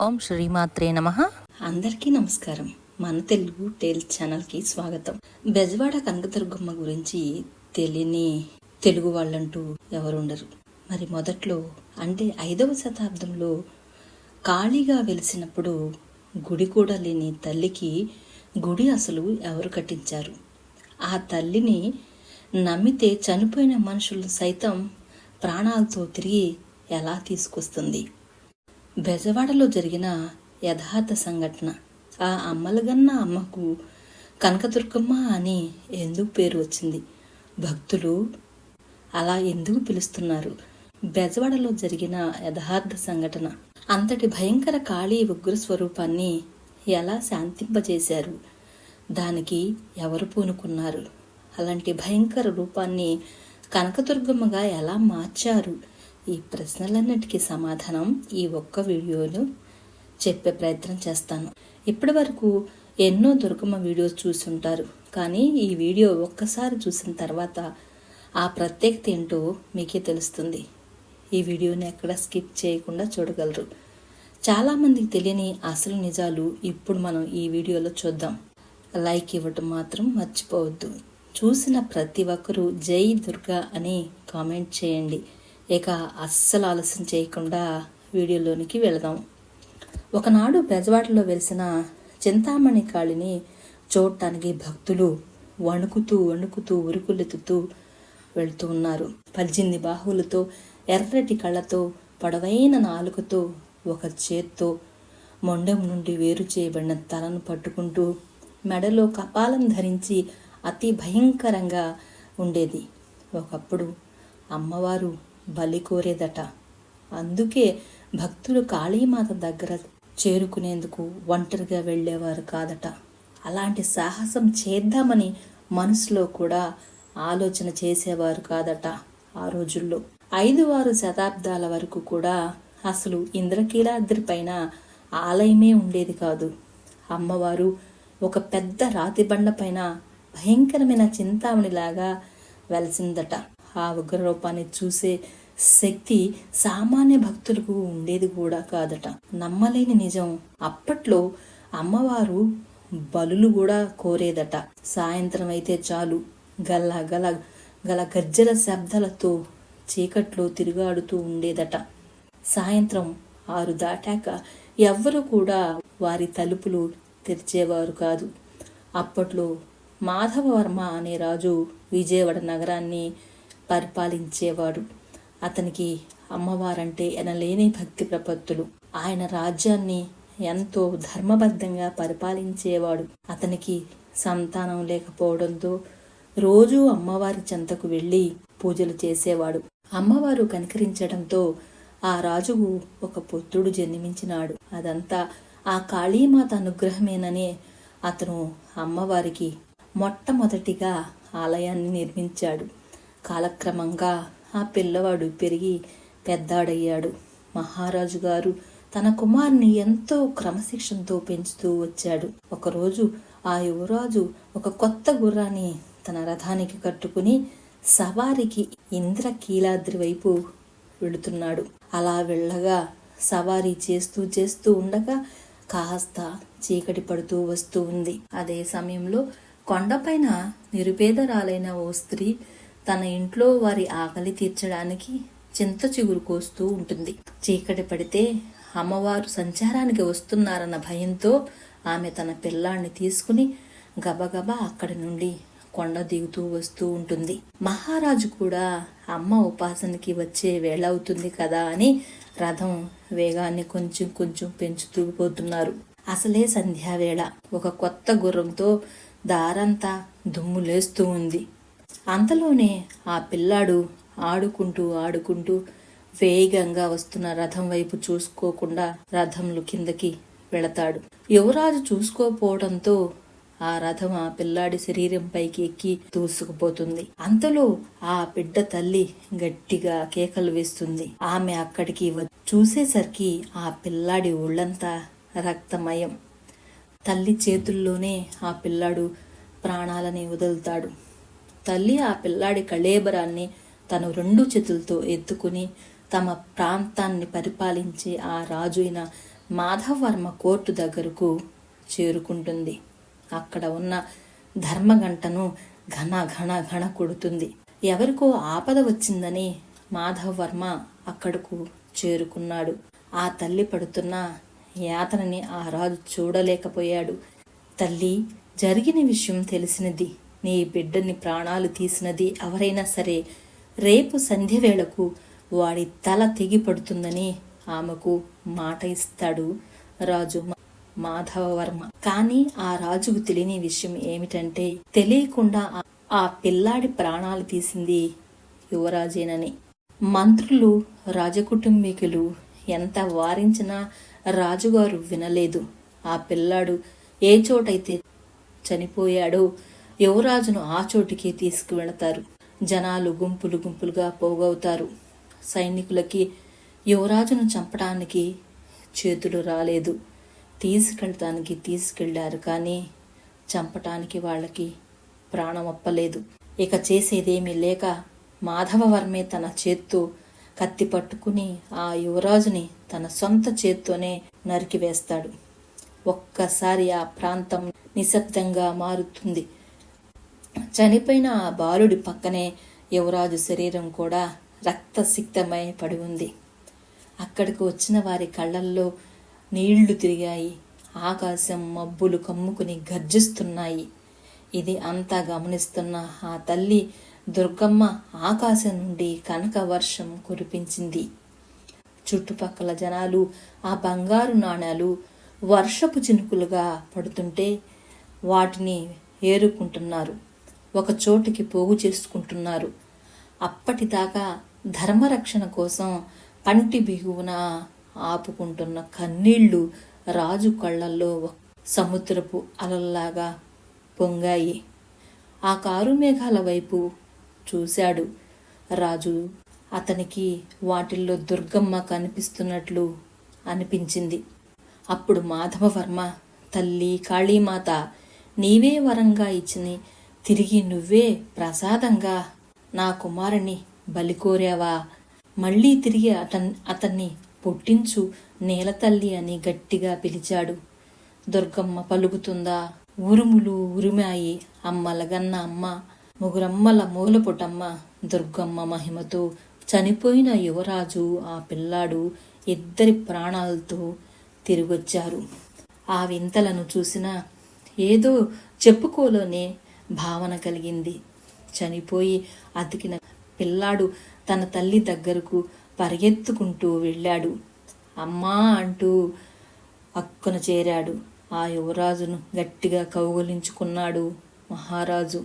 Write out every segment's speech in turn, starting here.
ఓం శ్రీమాత్రే నమ. అందరికీ నమస్కారం. మన తెలుగు టేల్స్ ఛానల్కి స్వాగతం. బెజవాడ కనకదుర్గమ్మ గురించి తెలియని తెలుగు వాళ్ళంటూ ఎవరుండరు. మరి మొదట్లో అంటే ఐదవ శతాబ్దంలో ఖాళీగా వెలిసినప్పుడు గుడి కూడా లేని తల్లికి గుడి అసలు ఎవరు కట్టించారు? ఆ తల్లిని నమ్మితే చనిపోయిన మనుషులు సైతం ప్రాణాలతో తిరిగి ఎలా తీసుకొస్తుంది? బెజవాడలో జరిగిన యథార్థ సంఘటన. ఆ అమ్మలగన్న అమ్మకు కనకదుర్గమ్మ అని ఎందుకు పేరు వచ్చింది? భక్తులు అలా ఎందుకు పిలుస్తున్నారు? బెజవాడలో జరిగిన యథార్థ సంఘటన. అంతటి భయంకర కాళీ ఉగ్ర స్వరూపాన్ని ఎలా శాంతింపజేశారు? దానికి ఎవరు పూనుకున్నారు? అలాంటి భయంకర రూపాన్ని కనకదుర్గమ్మగా ఎలా మార్చారు? ఈ ప్రశ్నలన్నిటికీ సమాధానం ఈ ఒక్క వీడియోను చెప్పే ప్రయత్నం చేస్తాను. ఇప్పటి వరకు ఎన్నో దుర్గమ్మ వీడియోస్ చూసి ఉంటారు కానీ ఈ వీడియో ఒక్కసారి చూసిన తర్వాత ఆ ప్రత్యేకత ఏంటో మీకే తెలుస్తుంది. ఈ వీడియోని ఎక్కడ స్కిప్ చేయకుండా చూడగలరు. చాలామందికి తెలియని అసలు నిజాలు ఇప్పుడు మనం ఈ వీడియోలో చూద్దాం. లైక్ ఇవ్వటం మాత్రం మర్చిపోవద్దు. చూసిన ప్రతి ఒక్కరూ జై దుర్గా అని కామెంట్ చేయండి. ఇక అస్సలు ఆలస్యం చేయకుండా వీడియోలోనికి వెళదాం. ఒకనాడు బెజవాడలో వెలిసిన చింతామణి కాళిని చూడటానికి భక్తులు వణుకుతూ వణుకుతూ ఉరుకులెత్తుతూ వెళుతూ ఉన్నారు. పద్దెనిమిది బాహువులతో ఎర్రటి కళ్ళతో పొడవైన నాలుకతో ఒక చేత్తో మొండెం నుండి వేరు చేయబడిన తలను పట్టుకుంటూ మెడలో కపాలం ధరించి అతి భయంకరంగా ఉండేది. ఒకప్పుడు అమ్మవారు బలి కోరేదట. అందుకే భక్తులు కాళీమాత దగ్గర చేరుకునేందుకు ఒంటరిగా వెళ్ళేవారు కాదట. అలాంటి సాహసం చేద్దామని మనసులో కూడా ఆలోచన చేసేవారు కాదట ఆ రోజుల్లో. ఐదు ఆరు శతాబ్దాల వరకు కూడా అసలు ఇంద్రకీలాద్రి పైన ఆలయమే ఉండేది కాదు. అమ్మవారు ఒక పెద్ద రాతి బండ పైన భయంకరమైన చింతామణిలాగా వెలసిందట. ఆ ఉగ్ర రూపాన్ని చూసే శక్తి సామాన్య భక్తులకు ఉండేది కూడా కాదట. నమ్మలేని నిజం. అప్పట్లో అమ్మవారు బలులు కూడా కోరేదట. సాయంత్రం అయితే చాలు. గల గల గల గజ్జల శబ్దాలతో చీకట్లో తిరుగాడుతూ ఉండేదట. సాయంత్రం ఆరు దాటాక ఎవ్వరు కూడా వారి తలుపులు తెరిచేవారు కాదు. అప్పట్లో మాధవవర్మ అనే రాజు విజయవాడ నగరాన్ని పరిపాలించేవాడు. అతనికి అమ్మవారంటే ఎనలేని భక్తి ప్రపత్తులు. ఆయన రాజ్యాన్ని ఎంతో ధర్మబద్ధంగా పరిపాలించేవాడు. అతనికి సంతానం లేకపోవడంతో రోజూ అమ్మవారి చెంతకు వెళ్ళి పూజలు చేసేవాడు. అమ్మవారు కనికరించడంతో ఆ రాజుకు ఒక పుత్రుడు జన్మించినాడు. అదంతా ఆ కాళీమాత అనుగ్రహమేనని అతను అమ్మవారికి మొట్టమొదటిగా ఆలయాన్ని నిర్మించాడు. కాలక్రమంగా ఆ పిల్లవాడు పెరిగి పెద్దాడయ్యాడు. మహారాజు గారు తన కుమార్ని ఎంతో క్రమశిక్షణతో పెంచుతూ వచ్చాడు. ఒకరోజు ఆ యువరాజు ఒక కొత్త గుర్రాన్ని తన రథానికి కట్టుకుని సవారికి ఇంద్రకీలాద్రి వైపు వెళుతున్నాడు. అలా వెళ్ళగా సవారీ చేస్తూ చేస్తూ ఉండగా కాస్త చీకటి పడుతూ వస్తూ ఉంది. అదే సమయంలో కొండపైన నిరుపేదరాలైన ఓ స్త్రీ తన ఇంట్లో వారి ఆకలి తీర్చడానికి చింత చిగురు కోస్తూ ఉంటుంది. చీకటి పడితే అమ్మవారు సంచారానికి వస్తున్నారన్న భయంతో ఆమె తన పిల్లాన్ని తీసుకుని గబగబా అక్కడి నుండి కొండ దిగుతూ వస్తూ ఉంటుంది. మహారాజు కూడా అమ్మ ఉపాసనకి వచ్చే వేళ అవుతుంది కదా అని రథం వేగాన్ని కొంచెం కొంచెం పెంచుతూ పోతున్నారు. అసలే సంధ్యావేళ. ఒక కొత్త గుర్రంతో దారంతా దుమ్ము లేస్తూ ఉంది. అంతలోనే ఆ పిల్లాడు ఆడుకుంటూ ఆడుకుంటూ వేగంగా వస్తున్న రథం వైపు చూసుకోకుండా రథంలు కిందకి వెళతాడు. యువరాజు చూసుకోపోవడంతో ఆ రథం ఆ పిల్లాడి శరీరం పైకి ఎక్కి దూసుకుపోతుంది. అంతలో ఆ బిడ్డ తల్లి గట్టిగా కేకలు వేస్తుంది. ఆమె అక్కడికి చూసేసరికి ఆ పిల్లాడి ఒళ్ళంతా రక్తమయం. తల్లి చేతుల్లోనే ఆ పిల్లాడు ప్రాణాలని వదులుతాడు. తల్లి ఆ పిల్లాడి కళేబరాన్ని తను రెండు చేతులతో ఎత్తుకుని తమ ప్రాంతాన్ని పరిపాలించే ఆ రాజు అయిన మాధవవర్మ కోర్టు దగ్గరకు చేరుకుంటుంది. అక్కడ ఉన్న ధర్మగంటను ఘన ఘన ఘన కొడుతుంది. ఎవరికో ఆపద వచ్చిందని మాధవవర్మ అక్కడకు చేరుకున్నాడు. ఆ తల్లి పడుతున్న యాతనని ఆ రాజు చూడలేకపోయాడు. తల్లి జరిగిన విషయం తెలిసినది. నీ బిడ్డని ప్రాణాలు తీసినది ఎవరైనా సరే రేపు సంధ్య వేళకు వాడి తల తెగి పడుతుందని ఆమెకు మాట ఇస్తాడు రాజు మాధవవర్మ. కానీ ఆ రాజుకు తెలియని విషయం ఏమిటంటే తెలియకుండా ఆ- ఆ పిల్లాడి ప్రాణాలు తీసింది యువరాజేనని. మంత్రులు రాజకుటుంబీకులు ఎంత వారించినా రాజుగారు వినలేదు. ఆ పిల్లాడు ఏ చోటైతే చనిపోయాడో యువరాజును ఆ చోటికి తీసుకువెళతారు. జనాలు గుంపులు గుంపులుగా పోగవుతారు. సైనికులకి యువరాజును చంపడానికి చేతులు రాలేదు. తీసుకెళ్ళటానికి తీసుకెళ్ళారు కానీ చంపటానికి వాళ్ళకి ప్రాణం అప్పలేదు. ఇక చేసేదేమీ లేక మాధవవర్మే తన చేత్తో కత్తి పట్టుకుని ఆ యువరాజుని తన సొంత చేత్తోనే నరికివేస్తాడు. ఒక్కసారి ఆ ప్రాంతం నిశ్శబ్దంగా మారుతుంది. చనిపోయిన ఆ బాలుడి పక్కనే యువరాజు శరీరం కూడా రక్తసిక్తమై పడి ఉంది. అక్కడికి వచ్చిన వారి కళ్ళల్లో నీళ్ళు తిరిగాయి. ఆకాశం మబ్బులు కమ్ముకుని గర్జిస్తున్నాయి. ఇది అంతా గమనిస్తున్న ఆ తల్లి దుర్గమ్మ ఆకాశం నుండి కనక వర్షం కురిపించింది. చుట్టుపక్కల జనాలు ఆ బంగారు నాణాలు వర్షపు చినుకులుగా పడుతుంటే వాటిని ఏరుకుంటున్నారు. ఒక చోటికి పోగు చేసుకుంటున్నారు. అప్పటిదాకా ధర్మరక్షణ కోసం పంటి బిగువున ఆపుకుంటున్న కన్నీళ్ళు రాజు కళ్ళల్లో సముద్రపు అలల్లాగా పొంగాయి. ఆ కారు మేఘాల వైపు చూశాడు రాజు. అతనికి వాటిల్లో దుర్గమ్మ కనిపిస్తున్నట్లు అనిపించింది. అప్పుడు మాధవవర్మ తల్లి కాళీమాత నీవే వరంగా ఇచ్చిన తిరిగి నువ్వే ప్రసాదంగా నా కుమారుని బలికోరావా మళ్ళీ తిరిగి అతన్ అతన్ని పొట్టించు నేలతల్లి అని గట్టిగా పిలిచాడు. దుర్గమ్మ పలుకుతుందా? ఉరుములు ఉరిమాయి అమ్మలగన్న అమ్మ ముగురమ్మల మూలపుటమ్మ దుర్గమ్మ మహిమతో చనిపోయిన యువరాజు ఆ పిల్లాడు ఇద్దరి ప్రాణాలతో తిరిగొచ్చారు. ఆ వింతలను చూసిన ఏదో చెప్పుకోలోనే భావన కలిగింది. చనిపోయి అతికిన పిల్లాడు తన తల్లి దగ్గరకు పరిగెత్తుకుంటూ వెళ్ళాడు. అమ్మా అంటూ అక్కున చేరాడు. ఆ యువరాజును గట్టిగా కౌగులించుకున్నాడు మహారాజు.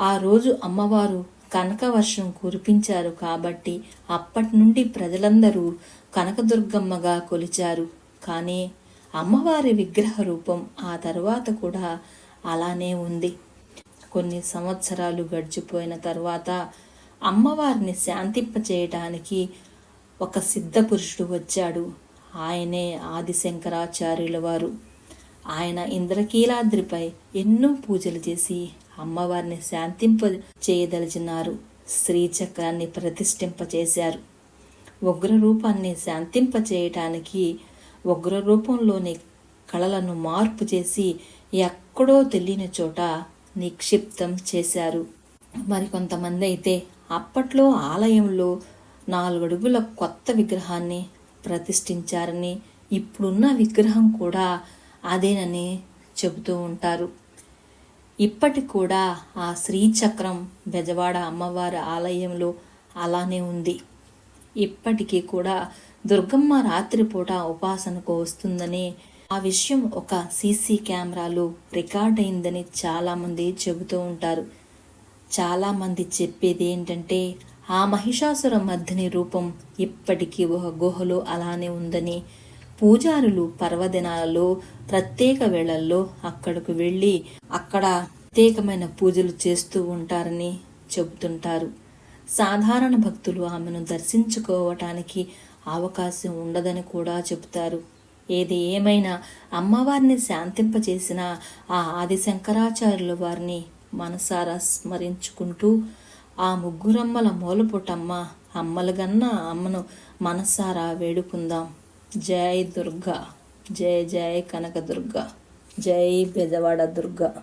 ఆ రోజు అమ్మవారు కనకవర్షం కురిపించారు కాబట్టి అప్పటి నుండి ప్రజలందరూ కనకదుర్గమ్మగా కొలిచారు. కానీ అమ్మవారి విగ్రహ రూపం ఆ తర్వాత కూడా అలానే ఉంది. కొన్ని సంవత్సరాలు గడిచిపోయిన తర్వాత అమ్మవారిని శాంతింపచేయటానికి ఒక సిద్ధ పురుషుడు వచ్చాడు. ఆయనే ఆదిశంకరాచార్యుల వారు. ఆయన ఇంద్రకీలాద్రిపై ఎన్నో పూజలు చేసి అమ్మవారిని శాంతింప చేయదలిచినారు శ్రీచక్రాన్ని ప్రతిష్ఠింపచేశారు. ఉగ్ర రూపాన్ని శాంతింప చేయటానికి ఉగ్రరూపంలోని కళలను మార్పు చేసి ఎక్కడో తెలియని చోట నిక్షిప్తం చేశారు. మరికొంతమంది అయితే అప్పట్లో ఆలయంలో నాలుగడుగుల కొత్త విగ్రహాన్ని ప్రతిష్ఠించారని ఇప్పుడున్న విగ్రహం కూడా అదేనని చెబుతూ ఉంటారు. ఇప్పటి కూడా ఆ శ్రీచక్రం బెజవాడ అమ్మవారి ఆలయంలో అలానే ఉంది. ఇప్పటికీ కూడా దుర్గమ్మ రాత్రిపూట ఉపాసనకు వస్తుందని ఆ విషయం ఒక సీసీ కెమెరాలో రికార్డ్ అయిందని చాలామంది చెబుతూ ఉంటారు. చాలామంది చెప్పేది ఏంటంటే ఆ మహిషాసుర మర్దిని రూపం ఇప్పటికీ ఒక గుహలో అలానే ఉందని పూజారులు పర్వదినాలలో ప్రత్యేక వేళల్లో అక్కడకు వెళ్ళి అక్కడ ప్రత్యేకమైన పూజలు చేస్తూ ఉంటారని చెబుతుంటారు. సాధారణ భక్తులు ఆమెను దర్శించుకోవటానికి అవకాశం ఉండదని కూడా చెబుతారు. ఏది ఏమైనా అమ్మవారిని శాంతింపచేసిన ఆ ఆది శంకరాచార్యుల వారిని మనసారా స్మరించుకుంటూ ఆ ముగ్గురమ్మల మూలపుటమ్మ అమ్మలగన్న అమ్మను మనసారా వేడుకుందాం. జై దుర్గా. జై జై కనకదుర్గ. జై బెజవాడ దుర్గా.